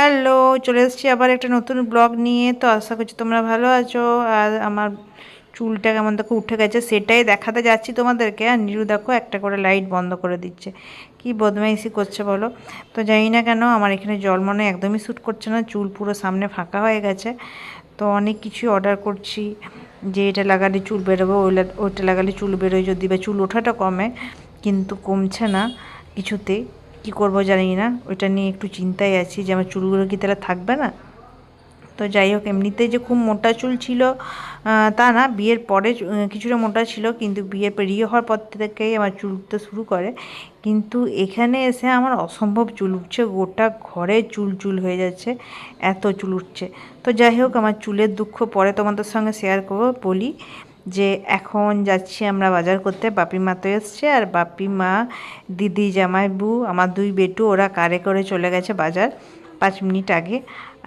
Hello, চলে এসেছি আবার একটা নতুন ব্লগ নিয়ে। তো আশা করছি তোমরা ভালো আছো। আর আমার চুলটা কেমন দেখো, উঠে গেছে, সেটাই দেখাতে যাচ্ছি তোমাদেরকে। আর নিরু দেখো, একটা করে লাইট বন্ধ করে দিচ্ছে। কি বদমাইশি করছে বলো? তো জানি না কেন, আমার এখানে জল মনে একদমই শ্যুট করছে না, চুল পুরো সামনে ফাঁকা হয়ে গেছে। তো অনেক কিছু অর্ডার করছি, যে এটা লাগালে চুল বেরোবে, ওই ওইটা লাগালে চুল বেরোয় যদি, বা চুল ওঠাটা কমে, কিন্তু কমছে না কিছুতেই। কি করব জানি না ওইটা নিয়ে একটু চিন্তায় আছি যে আমার চুলগুলো কি তাহলে থাকবে না? তো যাই হোক এমনিতেই যে খুব মোটা চুল ছিল তা না, বিয়ের পরে কিছুটা মোটা ছিল, কিন্তু বিয়ে পেরিয়ে হওয়ার পর থেকেই আমার চুল উঠতে শুরু করে। কিন্তু এখানে এসে আমার অসম্ভব চুল উঠছে, গোটা ঘরে চুল চুল হয়ে যাচ্ছে, এত চুল উঠছে। তো যাই হোক, আমার চুলের দুঃখ পরে তোমাদের সঙ্গে শেয়ার করব, বলি। যে এখন যাচ্ছি আমরা বাজার করতে, বাপি মা তো এসছে আর বাপি মা, দিদি, জামাই, বউ, আমার দুই বেটু, ওরা কারে করে চলে গেছে বাজার পাঁচ মিনিট আগে।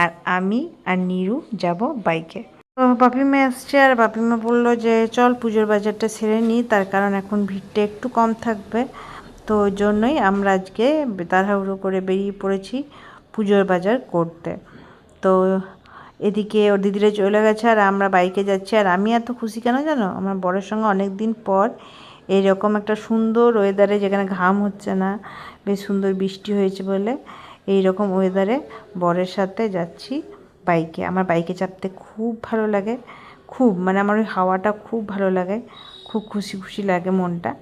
আর আমি আর নিরু যাব বাইকে। তো বাপিমা এসছে আর বাপিমা বলল যে, চল পুজোর বাজারটা সেরে নিই, তার কারণ এখন ভিড়টা একটু কম থাকবে। তো জন্যই আমরা আজকে তাড়াহুড়ো করে বেরিয়ে পড়েছি পুজোর বাজার করতে। তো এদিকে ওর দিদিরা চলে গেছে আর আমরা বাইকে যাচ্ছি। আর আমি এত খুশি কেন জানো? আমার বরের সঙ্গে অনেক দিন পর এইরকম একটা সুন্দর ওয়েদারে যেখানে ঘাম হচ্ছে না, বেশ সুন্দর বৃষ্টি হয়েছে বলে এই রকম ওয়েদারে বরের সাথে যাচ্ছি বাইকে। আমার বাইকে চাপতে খুব ভালো লাগে, খুব মানে আমার ওই হাওয়াটা খুব ভালো লাগে, খুব খুশি খুশি লাগে মনটা।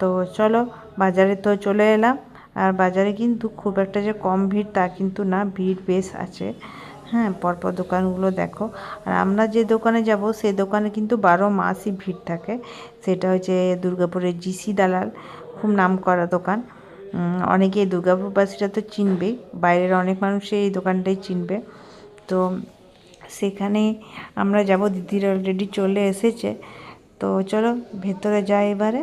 তো চলো বাজারে তো চলে এলাম, আর বাজারে কিন্তু খুব একটা যে কম ভিড় তা কিন্তু না, ভিড় বেশ আছে। হ্যাঁ পরপর দোকানগুলো দেখো। আর আমরা যে দোকানে যাব সেই দোকানে কিন্তু বারো মাসই ভিড় থাকে। সেটা হচ্ছে দুর্গাপুরের জিসি দালাল, খুব নাম করা দোকান। অনেকে দুর্গাপুরবাসীরা তো চিনবেই, বাইরের অনেক মানুষই এই দোকানটাই চিনবে। তো সেখানে আমরা যাব, দিদিরা অলরেডি চলে এসেছে। তো চলো, ভেতরে যাই এবারে।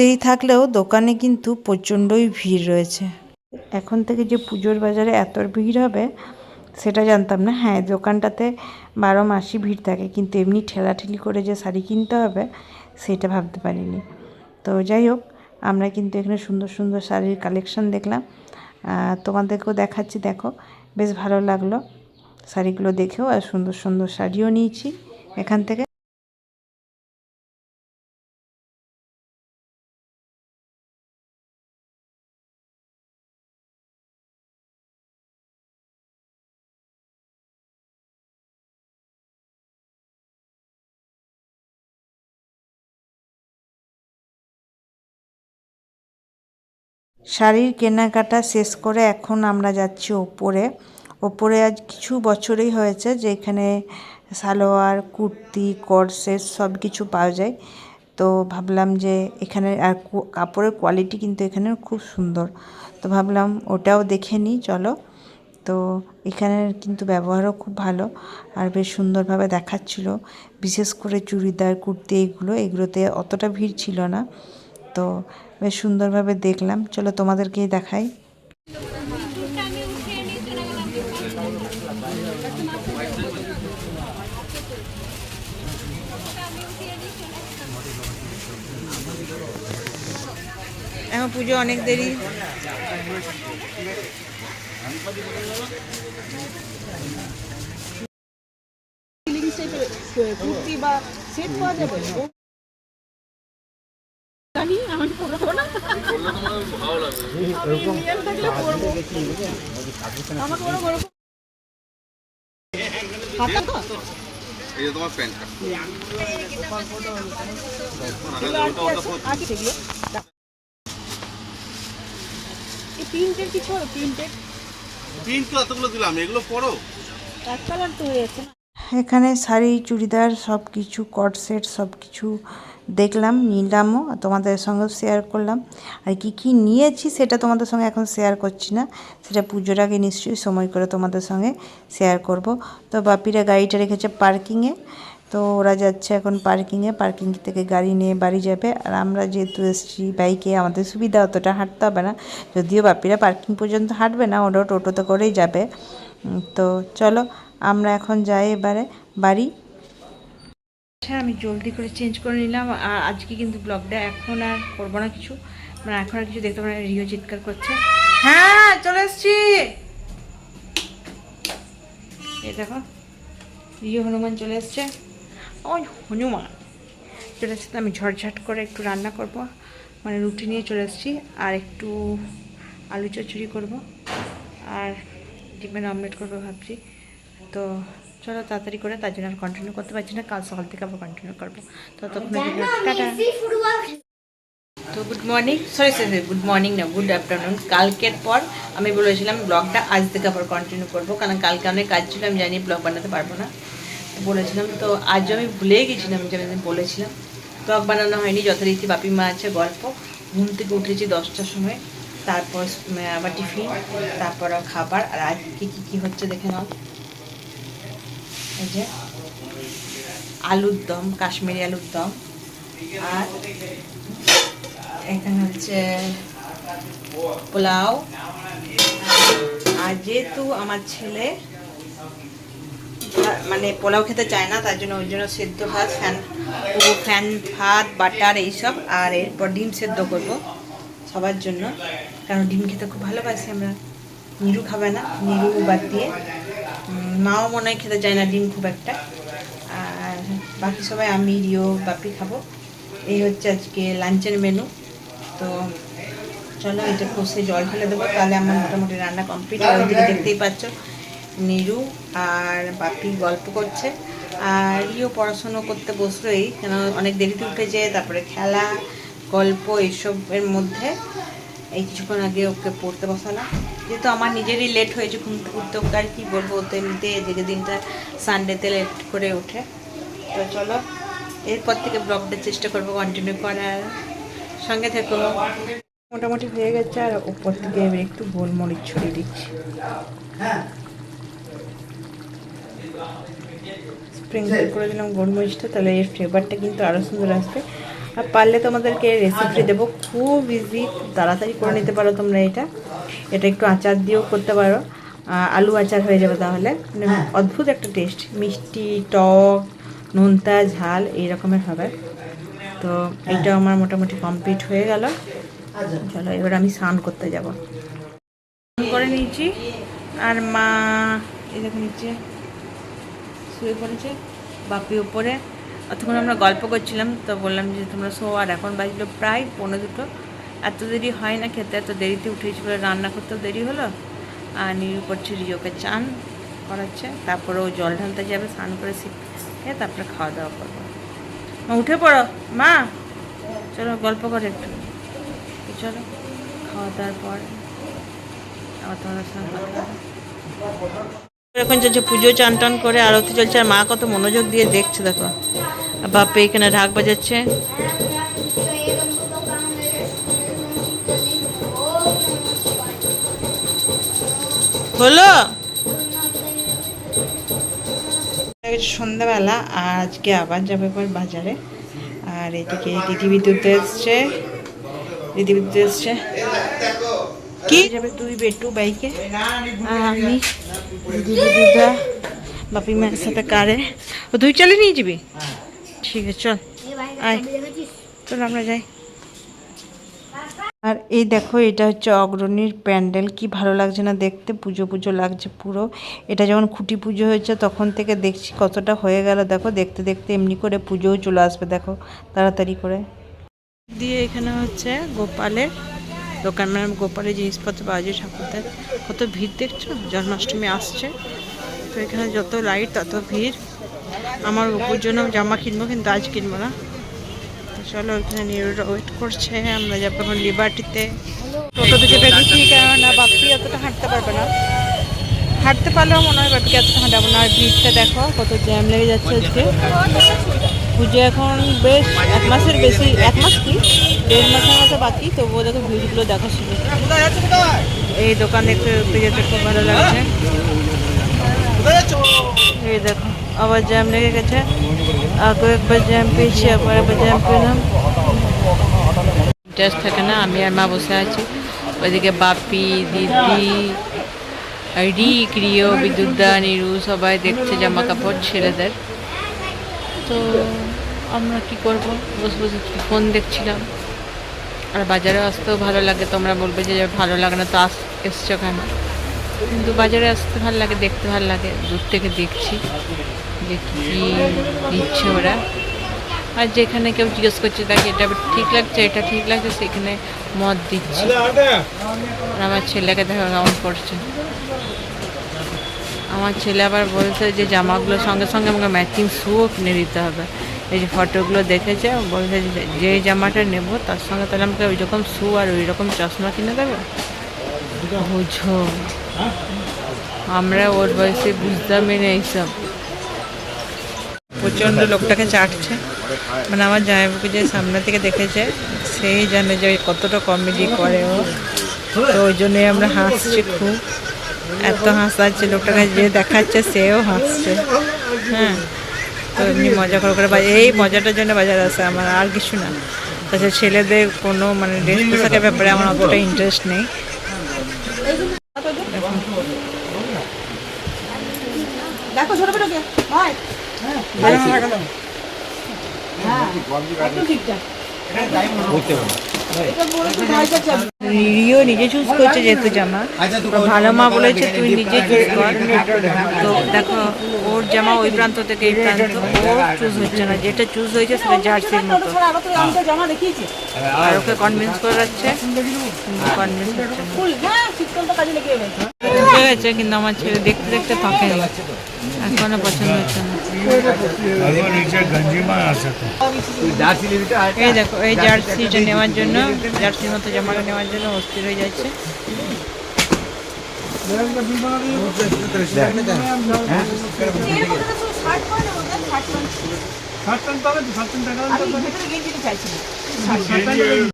দেরি থাকলেও দোকানে কিন্তু প্রচণ্ডই ভিড় রয়েছে। এখন থেকে যে পুজোর বাজারে এত ভিড় হবে, সেটা জানতাম না। হ্যাঁ দোকানটাতে বারো মাসই ভিড় থাকে, কিন্তু এমনি ঠেলাঠেলি করে যে শাড়ি কিনতে হবে, সেটা ভাবতে পারিনি। তো যাই হোক, আমরা কিন্তু এখানে সুন্দর সুন্দর শাড়ির কালেকশন দেখলাম। তোমাদেরকেও দেখাচ্ছি, দেখো, বেশ ভালো লাগল। শাড়িগুলো দেখেও আর সুন্দর সুন্দর শাড়িও নিয়েছি এখান থেকে। শাড়ির কেনাকাটা শেষ করে এখন আমরা যাচ্ছি ওপরে। ওপরে আজ কিছু বছরই হয়েছে যে এখানে সালোয়ার, কুর্তি কর্সেট সব কিছু পাওয়া যায়। তো ভাবলাম যে এখানে আর কাপড়ের কোয়ালিটি কিন্তু এখানে খুব সুন্দর। তো ভাবলাম ওটাও দেখে নিই, চলো। তো এখানের কিন্তু ব্যবহারও খুব ভালো আর বেশ সুন্দরভাবে দেখাচ্ছিল। বিশেষ করে চুড়িদার, কুর্তি, এইগুলো, এগুলোতে অতটা ভিড় ছিল না। তো বেশ সুন্দরভাবে দেখলাম। চলো তোমাদেরকেই দেখাই। এখন পুজো অনেক দেরি। কুর্তি বা সেট পাওয়া যাবে জানি আমি পড়ব না। এরকম আমাকে বড় বড় হাতা তো এই তোমার প্যান্টটা আগে সেগুলো এই প্রিন্টের কিছু প্রিন্টের প্রিন্ট তো এতগুলো দিলাম এগুলো এক কালার তো এখানে শাড়ি চুড়িদার সব কিছু কট সেট সব কিছু দেখলাম, নিলামও তোমাদের সঙ্গে শেয়ার করলাম। আর কি কি নিয়েছি সেটা তোমাদের সঙ্গে এখন শেয়ার করছি না। সেটা পুজোর আগে নিশ্চয়ই সময় করে তোমাদের সঙ্গে শেয়ার করব। তো বাপিরা গাড়িটা রেখেছে পার্কিংয়ে তো ওরা যাচ্ছে এখন পার্কিংয়ে পার্কিং থেকে গাড়ি নিয়ে বাড়ি যাবে। আর আমরা যেহেতু এসেছি বাইকে আমাদের সুবিধা অতটা হাঁটতে হবে না। যদিও বাপিরা পার্কিং পর্যন্ত হাঁটবে না, ওরাও টোটোতে করেই যাবে। তো চলো, আমরা এখন যাই এবারে বাড়ি। আচ্ছা আমি জলদি করে চেঞ্জ করে নিলাম। আর আজকে কিন্তু ব্লগটা এখন আর করব না কিছু। মানে এখন আর কিছু দেখতে পাবো না, রিও চিৎকার করছে। হ্যাঁ চলে এসছি। এই দেখো, রিও হনুমান চলে এসছে। ওই হনুমান। চলে এসছে আমি ঝটঝট করে একটু রান্না করব। মানে রুটি নিয়ে চলে এসেছি। আর একটু আলু চচ্চড়ি করব। আর ডিমের অমলেট করব ভাবছি। তো চলো তাড়াতাড়ি করে তার জন্য আর কন্টিনিউ করতে পারছি না কাল সকাল থেকে আবার কন্টিনিউ করব। ততক্ষণ টাটা। তো good morning sorry sorry good morning না গুড আফটারনুন কালকের পর আমি বলেছিলাম ব্লগটা আজ থেকে আবার কন্টিনিউ করব কারণ কালকে অনেক কাজ ছিল আমি জানি ব্লগ বানাতে পারব না। বলেছিলাম তো আজ আমি ভুলে গেছিলাম যে আমি বলেছিলাম। ব্লগ বানানো হয়নি যথারীতি বাপি মা আছে গল্প। ঘুম থেকে উঠেছি দশটার সময়। তারপর আবার টিফিন তারপর খাবার। আর আজকে কী কী হচ্ছে দেখে নাও। এই যে, আলুর দম, কাশ্মীরি আলুর দম। আর এখানে হচ্ছে পোলাও। আর যেহেতু আমার ছেলে মানে পোলাও খেতে চায় না, তার জন্য ওই জন্য সেদ্ধ ভাত, ফ্যান ফ্যান ভাত, বাটার এইসব, আর এরপর ডিম সেদ্ধ করব সবার জন্য। কারণ ডিম খেতে খুব ভালোবাসি আমরা। নিরু খাবে না, নিরু বাদ দিয়ে। মাও মনে হয় খেতে চায় না ডিম খুব একটা। আর বাকি সবাই আমি, রিও, বাপি খাব। এই হচ্ছে আজকে লাঞ্চের মেনু তো চলো, এটা কষে জল ফেলে দেবো। তাহলে আমার মোটামুটি রান্না কমপ্লিট আর ওইদিকে দেখতেই পাচ্ছ, নিরু আর বাপি গল্প করছে। আর ইও পড়াশুনো করতে বসলোই। কেন, অনেক দেরিতে উঠেছে তারপরে খেলা, গল্প, এইসবের মধ্যে। এই কিছুক্ষণ আগে ওকে পড়তে বসালাম। যেহেতু আমার নিজেরই লেট হয়েছে ঘুম উঠতে ওকে আর কি বলব তো এমনিতে এদিকে দিনটা সানডেতে লেট করে ওঠে। তো চলো, এরপর থেকে ব্লগটা চেষ্টা করব কন্টিনিউ করার। সঙ্গে থেকো। মোটামুটি হয়ে গেছে, আর উপর থেকে এবার একটু গোলমরিচ ছড়িয়ে দিচ্ছি। স্প্রিঙ্কল করে দিলাম গোলমরিচটা, তাহলে এর ফ্লেভারটা কিন্তু আরও সুন্দর আসবে। আর পারলে তোমাদেরকে রেসিপি দেবো। খুব ইজি তাড়াতাড়ি করে নিতে পারো তোমরা এটা। এটা একটু আচার দিয়েও করতে পারো। আলু আচার হয়ে যাবে তাহলে। মানে অদ্ভুত একটা টেস্ট মিষ্টি টক নোনতা ঝাল এই রকমের হবে। তো এটা আমার মোটামুটি কমপ্লিট হয়ে গেল। চলো এবার আমি স্নান করতে যাব। স্নান করে নিয়েছি। আর মা এই দেখো নিচে শুয়ে পড়েছে। বাপি উপরে অতক্ষণ আমরা গল্প করছিলাম, তো বললাম যে তোমরা শো, আর এখন বাজলো প্রায় পনেরো দুটো। এত দেরি হয় না খেতে, এত দেরিতে উঠেছি বলে রান্না করতেও দেরি হলো। আর নিরু করছে রিওকে চান করাচ্ছে, তারপরে ও জল ঢালতে যাবে, স্নান করে শিখে তারপরে খাওয়া দাওয়া করব। মা, উঠে পড়ো। মা, চলো গল্প করে একটু। চলো, খাওয়া দাওয়ার পর আবার তোমাদের সঙ্গে কথা। এখন চলছে পুজো চান টান করে আরতি চলছে আর মা কত মনোযোগ দিয়ে দেখছে দেখো। বাপে এখানে ঢাক বাজাচ্ছে। হলো? সন্ধ্যাবেলা আর আজকে আবার যাবে এবার বাজারে। আর এদিকে দিদি বিদ্যুৎ এসছে। দিদি বিদ্যুৎ এসছে। কি? যাবে তুই বেটু বাইকে। আর আমি দিদি দিদা বাপি মায়ের সাথে কারে। ও তুই চলে নিয়ে যাবি? ঠিক আছে, চল। আয়। চল, আমরা যাই। আর এই দেখো, এটা হচ্ছে অগ্রণীর প্যান্ডেল। কি ভালো লাগছে না দেখতে? পুজো পুজো লাগছে পুরো। এটা যখন খুঁটি পুজো হয়েছে, তখন থেকে দেখছি কতটা হয়ে গেল। দেখো, দেখতে দেখতে এমনি করে পুজোও চলে আসবে। দেখো, তাড়াতাড়ি করে। দিয়ে এখানে হচ্ছে গোপালের দোকান মানে গোপালের জিনিসপত্র পাওয়া যায় ঠাকুরদের। কত ভিড় দেখছ? জন্মাষ্টমী আসছে। তো এখানে যত লাইট তত ভিড়। আমার উপর জন্য জামা কিনবো, কিন্তু আজ কিনবো না। তো চলো ওইখানে নিরুরা ওয়েট করছে। আমরা যাব এখন লিবার্টিতে টোটো থেকে বেরিয়েছি কেননা বাপি অতটা হাঁটতে পারবে না। হাঁটতে পারলেও মনে হয় বাপিকে এতটা হাঁটাবো না। আর ভিড়টা দেখো, কত জ্যাম লেগে যাচ্ছে আজকে। পুজো এখন বেশ এক মাসের বেশি এক মাস কি? দেড় মাসের মতো বাকি তবুও দেখো ভিড়গুলো দেখা শুরু এই দোকান দেখতে দেখতে যেতে খুব ভালো লাগছে। এই দেখো আবার জ্যাম লেগে গেছে। আগে একবার জ্যাম পেয়েছি আবার একবার জ্যাম পেলাম। ইন্টারেস্ট থাকে না আমি আর মা বসে আছি। ওইদিকে বাপি দিদি আর রিক রিও বিদ্যুৎদা নিরু সবাই দেখছে জামা কাপড় ছেলেদের। তো আমরা কি করব? বসে বসে ফোন দেখছিলাম। আর বাজারে আসতেও ভালো লাগে তোমরা বলবে যে ভালো লাগে না, তো আস, এসছো কেন? কিন্তু বাজারে আসতে ভালো লাগে, দেখতে ভালো লাগে, দূর থেকে দেখছি যে কী দিচ্ছে ওরা। আর যেখানে কেউ জিজ্ঞেস করছে তাকে এটা ঠিক লাগছে, এটা ঠিক লাগছে, সেখানে মত দিচ্ছে। আমার ছেলেকে দেখা কেমন করছে। আমার ছেলে আবার বলছে যে জামাগুলোর সঙ্গে সঙ্গে আমাকে ম্যাচিং শুও কিনে দিতে হবে। এই যে ফটোগুলো দেখেছে, বলছে যে জামাটা নেব তার সঙ্গে তাহলে আমাকে ওই রকম শু আর ওই রকম চশমা কিনে দেবে? বুঝো। আমরা ওর বয়সে বুঝতামই না এইসব। প্রচণ্ড লোকটাকে চাটছে। মানে আমার জামাইবাবুকে যে সামনে থেকে দেখেছে, সেই জানে যে কতটা কমেডি করে ও। তো ওই জন্যই আমরা হাসছি খুব। এত হাসাচ্ছে লোকটাকে যে দেখাচ্ছে সেও হাসছে। হ্যাঁ তো এমনি মজা করে করে বাজে এই মজাটার জন্য বাজার আসে আমার আর কিছু না। তাছাড়া ছেলেদের কোনো মানে ড্রেস পোশাকের ব্যাপারে আমার অতটা ইন্টারেস্ট নেই। দেখো ছোট ছোট কে? ভাই। রিও নিজে চুজ করছে যেহেতু জামা। তো ভালো মা বলেছে তুই নিজে চুজ কর। তো দেখো ওর জামা ওই প্রান্ত থেকে এই প্রান্ত ওর চুজ হচ্ছে না। যেটা চুজ হয়েছে সেটা জার্সির মতো। আরও তো আমাকে জামা দেখিয়েছে আর ওকে কনভিন্স করে যাচ্ছে কনভিন্স হচ্ছে না হ্যাঁ ঢুকে গেছে কিন্তু আমার ছেলে দেখতে দেখতে পাকে এখনও পছন্দ হচ্ছে না। এই দেখো এই জার্সিটা নেওয়ার জন্য জার্সির মতো জামাটা নেওয়ার জন্য অস্থির হয়ে যাচ্ছে।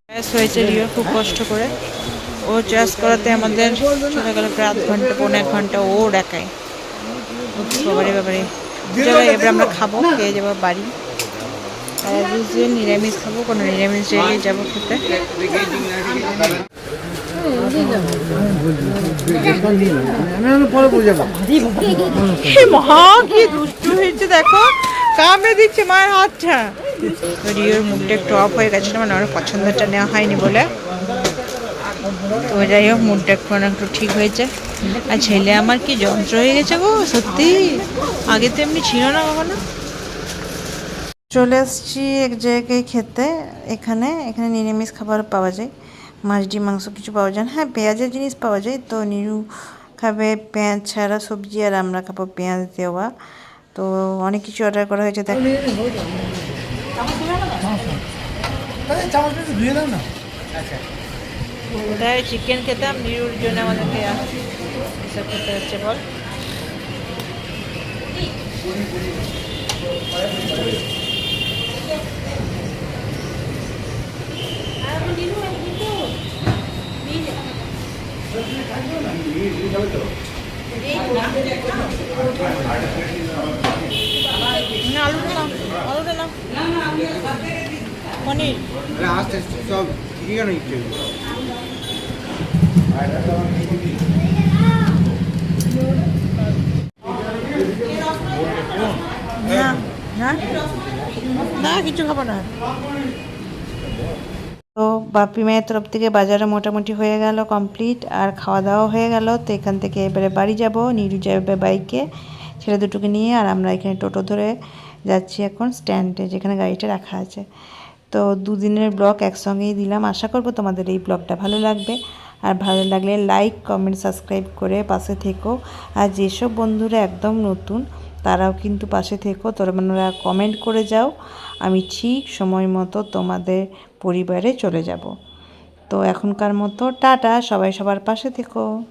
চয়েস হয়েছে রিও খুব কষ্ট করে। ও চাষ করাতে আমাদের চলে গেল প্রায় আধ ঘণ্টা পৌনে এক ঘণ্টা ও একাই বাবারে বাবারে চলো এবার আমরা খাব খেয়ে যাব বাড়ি। নিরামিষ খাব কোনো নিরামিষ জায়গায় যাব খেতে। মহা কি দুষ্টু হয়েছে দেখো। কামড়ে দিচ্ছে মায়ের হাতটা। রিওর মুখটা একটু অফ হয়ে গেছে মানে ওর পছন্দটা নেওয়া হয়নি বলে। তো যাই হোক মুডটা একটু না একটু ঠিক হয়েছে। আর ছেলে আমার কি যন্ত্র হয়ে গেছে গো? সত্যি? আগে তো এমনি ছিল না কখনো? চলে এসেছি এক জায়গায় খেতে। এখানে এখানে নিরামিষ খাবার পাওয়া যায়। মাছ ডিম মাংস কিছু পাওয়া যায় না। হ্যাঁ পেঁয়াজের জিনিস পাওয়া যায়। তো নিরু খাবে পেঁয়াজ ছাড়া সবজি আর আমরা খাব পেঁয়াজ দেওয়া। তো অনেক কিছু অর্ডার করা হয়েছে দেখ। কোথায় চিকেন খেতাম নিরুর জন্য আমাদেরকে এসব খেতে হচ্ছে বল। না আলুটা না আলুটা না পনির। না না তো বাপি মায়ের তরফ থেকে বাজারে মোটামুটি হয়ে গেল কমপ্লিট আর খাওয়া দাওয়া হয়ে গেল। তো এখান থেকে এবারে বাড়ি যাব, নিরু যাবে বাইকে ছেলে দুটোকে নিয়ে, আর আমরা এখানে টোটো ধরে যাচ্ছি এখন স্ট্যান্ডে যেখানে গাড়িটা রাখা আছে। তো দুদিনের ব্লগ একসঙ্গেই দিলাম। আশা করব তোমাদের এই ব্লগটা ভালো লাগবে। আর ভালো লাগলে লাইক কমেন্ট সাবস্ক্রাইব করে পাশে থেকো। আর যেসব বন্ধুরা একদম নতুন, তারাও কিন্তু পাশে থেকো। তোমরা কমেন্ট করে যাও। আমি ঠিক সময় মতো তোমাদের পরিবারে চলে যাব। তো এখনকার মতো টাটা, সবাই সবার পাশে থেকো।